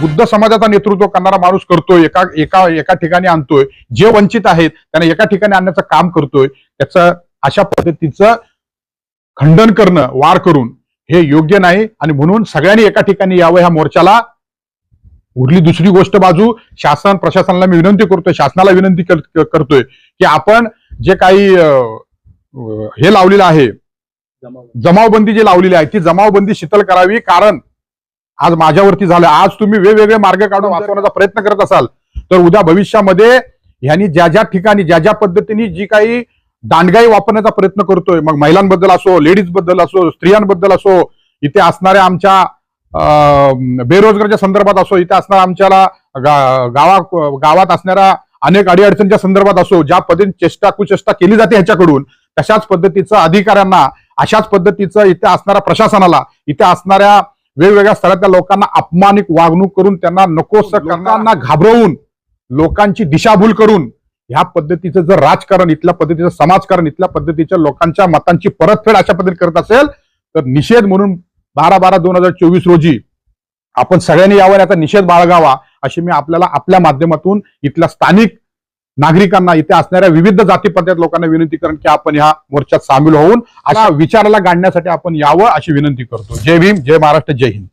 बुद्ध समाजाचा नेतृत्व करणारा माणूस करतोय एका एका एका ठिकाणी आणतोय जे वंचित आहेत त्यांना एका ठिकाणी आणण्याचं काम करतोय त्याचं अशा पद्धतीचं खंडन करणं वार करून हे योग्य नाही. आणि म्हणून सगळ्यांनी एका ठिकाणी यावं ह्या मोर्चाला. उरली दुसरी गोष्ट बाजू शासन प्रशासनाला मी विनंती करतोय शासनाला विनंती कर- करतोय की आपण जे काही अं, हे लावलेलं आहे जमावबंदी जी लावलेली आहे ती जमावबंदी शीतल करावी. कारण आज माझ्यावरती झालं. आज तुम्ही वेगवेगळे मार्ग काढून वाचवण्याचा प्रयत्न करत असाल तर उद्या भविष्यामध्ये ह्यांनी ज्या ज्या ठिकाणी ज्या ज्या पद्धतीने जी काही दांडगाई वापरण्याचा प्रयत्न करतोय मग महिलांबद्दल असो लेडीजबद्दल असो स्त्रियांबद्दल असो इथे असणाऱ्या आमच्या बेरोजगारच्या संदर्भात असो इथे असणाऱ्या आमच्याला गा- गावा गावात असणाऱ्या अनेक अडीअडचणच्या संदर्भात असो ज्या पद्धतीने चेष्टा कुचेष्टा केली जाते ह्याच्याकडून तशाच पद्धतीचं अधिकाऱ्यांना अशाच पद्धतीचं इथे असणाऱ्या प्रशासनाला इथे असणाऱ्या वेगवेगळ्या स्थळातल्या लोकांना अपमानिक वागणूक करून त्यांना नकोस करताना घाबरवून लोकांची दिशाभूल करून ह्या पद्धतीचं जर राजकारण इथल्या पद्धतीचं समाजकारण इथल्या पद्धतीच्या लोकांच्या मतांची परतफेड अशा पद्धतीने करत असेल तर निषेध म्हणून बारा बारा दोन हजार चोवीस रोजी आपण सगळ्यांनी यावर याचा निषेध बाळगावा अशी मी आपल्याला आपल्या माध्यमातून इथल्या स्थानिक नागरिकांना इथे असणाऱ्या विविध जातीपंथात लोकांना विनंती करण की आपण ह्या मोर्चात सामील होऊन अशा विचाराला गाडण्यासाठी आपण यावं अशी विनंती करतो. जय भीम जय महाराष्ट्र जय हिंद.